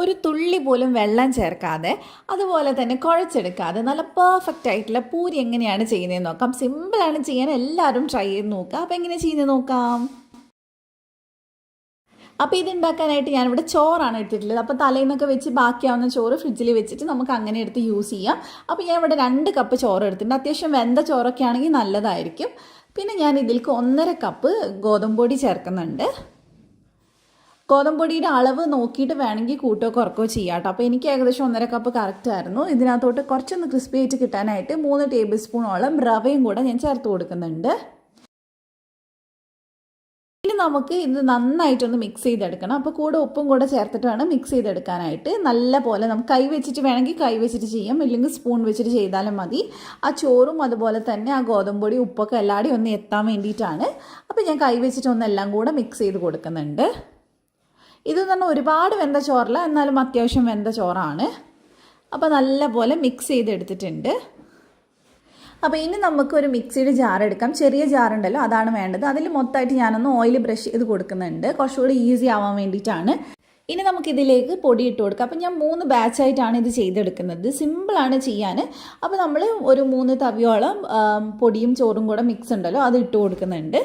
ഒരു തുള്ളി പോലും വെള്ളം ചേർക്കാതെ അതുപോലെ തന്നെ കുഴച്ചെടുക്കാതെ നല്ല പെർഫെക്റ്റ് ആയിട്ടുള്ള പൂരി എങ്ങനെയാണ് ചെയ്യുന്നതെന്ന് നോക്കാം. സിമ്പിളാണ് ചെയ്യാൻ എല്ലാവരും ട്രൈ ചെയ്ത് നോക്കുക അപ്പോൾ എങ്ങനെ ചെയ്യുന്നത് നോക്കാം. അപ്പോൾ ഇതുണ്ടാക്കാനായിട്ട് ഞാനിവിടെ ചോറാണ് എടുത്തിട്ടുള്ളത്. അപ്പോൾ തലേന്നൊക്കെ വെച്ച് ബാക്കിയാവുന്ന ചോറ് ഫ്രിഡ്ജിൽ വെച്ചിട്ട് നമുക്ക് അങ്ങനെ എടുത്ത് യൂസ് ചെയ്യാം. അപ്പോൾ ഞാൻ ഇവിടെ രണ്ട് കപ്പ് ചോറ് എടുത്തിട്ടുണ്ട്. അത്യാവശ്യം വെന്ത ചോറൊക്കെ ആണെങ്കിൽ നല്ലതായിരിക്കും. പിന്നെ ഞാൻ ഇതിലേക്ക് ഒന്നര കപ്പ് ഗോതമ്പൊടി ചേർക്കുന്നുണ്ട്. ഗോതമ്പൊടിയുടെ അളവ് നോക്കിയിട്ട് വേണമെങ്കിൽ കൂട്ടോ കുറക്കോ ചെയ്യാം കേട്ടോ. അപ്പോൾ എനിക്ക് ഏകദേശം ഒന്നര കപ്പ് കറക്റ്റ് ആയിരുന്നു. ഇതിനകത്തോട്ട് കുറച്ചൊന്ന് ക്രിസ്പി ആയിട്ട് കിട്ടാനായിട്ട് മൂന്ന് ടേബിൾ സ്പൂണോളം റവയും കൂടെ ഞാൻ ചേർത്ത് കൊടുക്കുന്നുണ്ട്. ഇനി നമുക്ക് ഇത് നന്നായിട്ടൊന്ന് മിക്സ് ചെയ്തെടുക്കണം. അപ്പോൾ കൂടെ ഉപ്പും കൂടെ ചേർത്തിട്ട് വേണം മിക്സ് ചെയ്തെടുക്കാനായിട്ട്. നല്ല പോലെ നമുക്ക് കൈ വെച്ചിട്ട് വേണമെങ്കിൽ കൈ വെച്ചിട്ട് ചെയ്യാം. ഇല്ലെങ്കിൽ സ്പൂൺ വെച്ചിട്ട് ചെയ്താലും മതി. ആ ചോറും അതുപോലെ തന്നെ ആ ഗോതമ്പൊടി ഉപ്പൊക്കെ എല്ലാവരുടെയും ഒന്ന് എത്താൻ വേണ്ടിയിട്ടാണ്. അപ്പോൾ ഞാൻ കൈ വെച്ചിട്ട് ഒന്നെല്ലാം കൂടെ മിക്സ് ചെയ്ത് കൊടുക്കുന്നുണ്ട്. ഇത് തന്നെ ഒരുപാട് വെന്ത ചോറല്ല എന്നാലും അത്യാവശ്യം വെന്ത ചോറാണ്. അപ്പോൾ നല്ലപോലെ മിക്സ് ചെയ്തെടുത്തിട്ടുണ്ട്. അപ്പോൾ ഇനി നമുക്കൊരു മിക്സിയുടെ ജാർ എടുക്കാം. ചെറിയ ജാർ ഉണ്ടല്ലോ അതാണ് വേണ്ടത്. അതിൽ മൊത്തമായിട്ട് ഞാനൊന്ന് ഓയിൽ ബ്രഷ് ചെയ്ത് കൊടുക്കുന്നുണ്ട്. കുറച്ചുകൂടി ഈസി ആവാൻ വേണ്ടിയിട്ടാണ്. ഇനി നമുക്ക് ഇതിലേക്ക് പൊടി ഇട്ട് കൊടുക്കാം. അപ്പം ഞാൻ മൂന്ന് ബാച്ചായിട്ടാണ് ഇത് ചെയ്തെടുക്കുന്നത്. സിമ്പിളാണ് ചെയ്യാൻ. അപ്പോൾ നമ്മൾ ഒരു മൂന്ന് തവിയോളം പൊടിയും ചോറും കൂടെ മിക്സ് ഉണ്ടല്ലോ അത് ഇട്ട് കൊടുക്കുന്നുണ്ട്.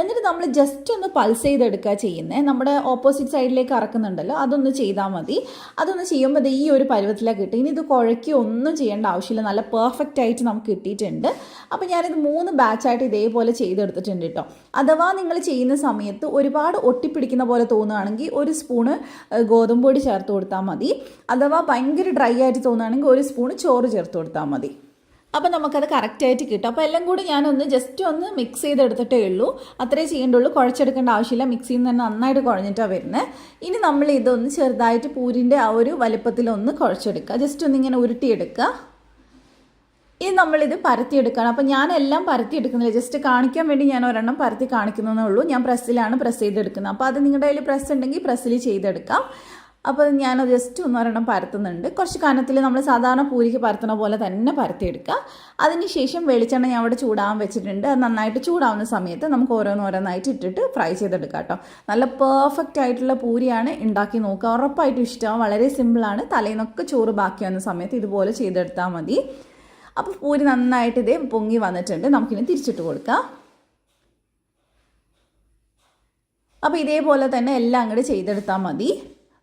എന്നിട്ട് നമ്മൾ ജസ്റ്റ് ഒന്ന് പൾസ് ചെയ്തെടുക്കുക ചെയ്യുന്നത് നമ്മുടെ ഓപ്പോസിറ്റ് സൈഡിലേക്ക് ഇറക്കുന്നുണ്ടല്ലോ അതൊന്ന് ചെയ്താൽ മതി. അതൊന്ന് ചെയ്യുമ്പോൾ ഈ ഒരു പരുവത്തിലാണ് കിട്ടും ഇനി ഇത് കുഴക്കി ഒന്നും ചെയ്യേണ്ട ആവശ്യമില്ല. നല്ല പെർഫെക്റ്റ് ആയിട്ട് നമുക്ക് കിട്ടിയിട്ടുണ്ട്. അപ്പോൾ ഞാനിത് മൂന്ന് ബാച്ചായിട്ട് ഇതേപോലെ ചെയ്തെടുത്തിട്ടുണ്ട് കേട്ടോ അഥവാ നിങ്ങൾ ചെയ്യുന്ന സമയത്ത് ഒരുപാട് ഒട്ടിപ്പിടിക്കുന്ന പോലെ തോന്നുകയാണെങ്കിൽ ഒരു സ്പൂണ് ഗോതമ്പ് പൊടി ചേർത്ത് കൊടുത്താൽ മതി. അഥവാ ഭയങ്കര ഡ്രൈ ആയിട്ട് തോന്നുകയാണെങ്കിൽ ഒരു സ്പൂൺ ചോറ് ചേർത്ത് കൊടുത്താൽ മതി. അപ്പോൾ നമുക്കത് കറക്റ്റായിട്ട് കിട്ടും. അപ്പോൾ എല്ലാം കൂടി ഞാനൊന്ന് ജസ്റ്റ് ഒന്ന് മിക്സ് ചെയ്തെടുത്തിട്ടേ ഉള്ളൂ. അത്രേ ചെയ്യേണ്ടുള്ളൂ. കുഴച്ചെടുക്കേണ്ട ആവശ്യമില്ല. മിക്സിയിൽ നിന്ന് തന്നെ നന്നായിട്ട് കുഴഞ്ഞിട്ടാണ് വരുന്നത് ഇനി നമ്മൾ ഇതൊന്ന് ചെറുതായിട്ട് പൂരിന്റെ ആ ഒരു വലുപ്പത്തിലൊന്ന് കുഴച്ചെടുക്കുക. ജസ്റ്റ് ഒന്ന് ഇങ്ങനെ ഉരുട്ടിയെടുക്കുക. ഇനി നമ്മളിത് പരത്തിയെടുക്കണം. അപ്പോൾ ഞാൻ എല്ലാം പരത്തിയെടുക്കുന്നില്ല. ജസ്റ്റ് കാണിക്കാൻ വേണ്ടി ഞാൻ ഒരെണ്ണം പരത്തി കാണിക്കുന്നതേ ഉള്ളൂ. ഞാൻ പ്രസ്സിലാണ് പ്രസ് ചെയ്തെടുക്കുന്നത്. അപ്പോൾ അത് നിങ്ങളുടെ കയ്യിൽ പ്രസ് ഉണ്ടെങ്കിൽ പ്രസ്സിൽ ചെയ്തെടുക്കാം. അപ്പോൾ ഞാൻ ജസ്റ്റ് ഒന്നൊരെണ്ണം പരത്തുന്നുണ്ട്. കുറച്ച് കനത്തിൽ നമ്മൾ സാധാരണ പൂരിക്ക് പരത്തുന്ന പോലെ തന്നെ പരത്തിയെടുക്കുക. അതിനുശേഷം വെളിച്ചെണ്ണ ഞാൻ അവിടെ ചൂടാൻ വെച്ചിട്ടുണ്ട്. അത് നന്നായിട്ട് ചൂടാവുന്ന സമയത്ത് നമുക്ക് ഓരോന്നോരോന്നായിട്ട് ഇട്ടിട്ട് ഫ്രൈ ചെയ്തെടുക്കാം കേട്ടോ. നല്ല പെർഫെക്റ്റ് ആയിട്ടുള്ള പൂരിയാണ് ഉണ്ടാക്കി നോക്കുക. ഉറപ്പായിട്ടും ഇഷ്ടമാവും. വളരെ സിമ്പിളാണ് തലേന്നൊക്കെ ചോറ് ബാക്കി വന്ന സമയത്ത് ഇതുപോലെ ചെയ്തെടുത്താൽ മതി. അപ്പോൾ പൂരി നന്നായിട്ട് ഇതേ പൊങ്ങി വന്നിട്ടുണ്ട്. നമുക്കിനി തിരിച്ചിട്ട് കൊടുക്കാം. അപ്പോൾ ഇതേപോലെ തന്നെ എല്ലാം അങ്ങോട്ട് ചെയ്തെടുത്താൽ മതി.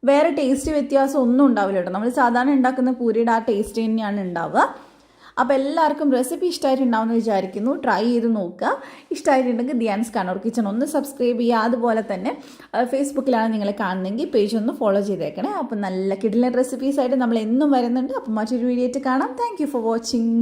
വേറെ ടേസ്റ്റ് വ്യത്യാസം ഒന്നും ഉണ്ടാവില്ല കേട്ടോ. നമ്മൾ സാധാരണ ഉണ്ടാക്കുന്ന പൂരിയുടെ ആ ടേസ്റ്റ് തന്നെയാണ് ഉണ്ടാവുക. അപ്പോൾ എല്ലാവർക്കും റെസിപ്പി ഇഷ്ടമായിട്ടുണ്ടാവുമെന്ന് വിചാരിക്കുന്നു. ട്രൈ ചെയ്ത് നോക്കുക. ഇഷ്ടമായിട്ടുണ്ടെങ്കിൽ ധ്യാൻസ് കണ്ണൂർ കിച്ചൺ ഒന്ന് സബ്സ്ക്രൈബ് ചെയ്യുക. അതുപോലെ തന്നെ ഫേസ്ബുക്കിലാണ് നിങ്ങൾ കാണുന്നതെങ്കിൽ പേജ് ഒന്ന് ഫോളോ ചെയ്തേക്കണേ. അപ്പോൾ നല്ല കിടിലൻ റെസിപ്പീസായിട്ട് നമ്മൾ എന്നും വരുന്നുണ്ട്. അപ്പോൾ മറ്റൊരു വീഡിയോ ആയിട്ട് കാണാം. Thank for watching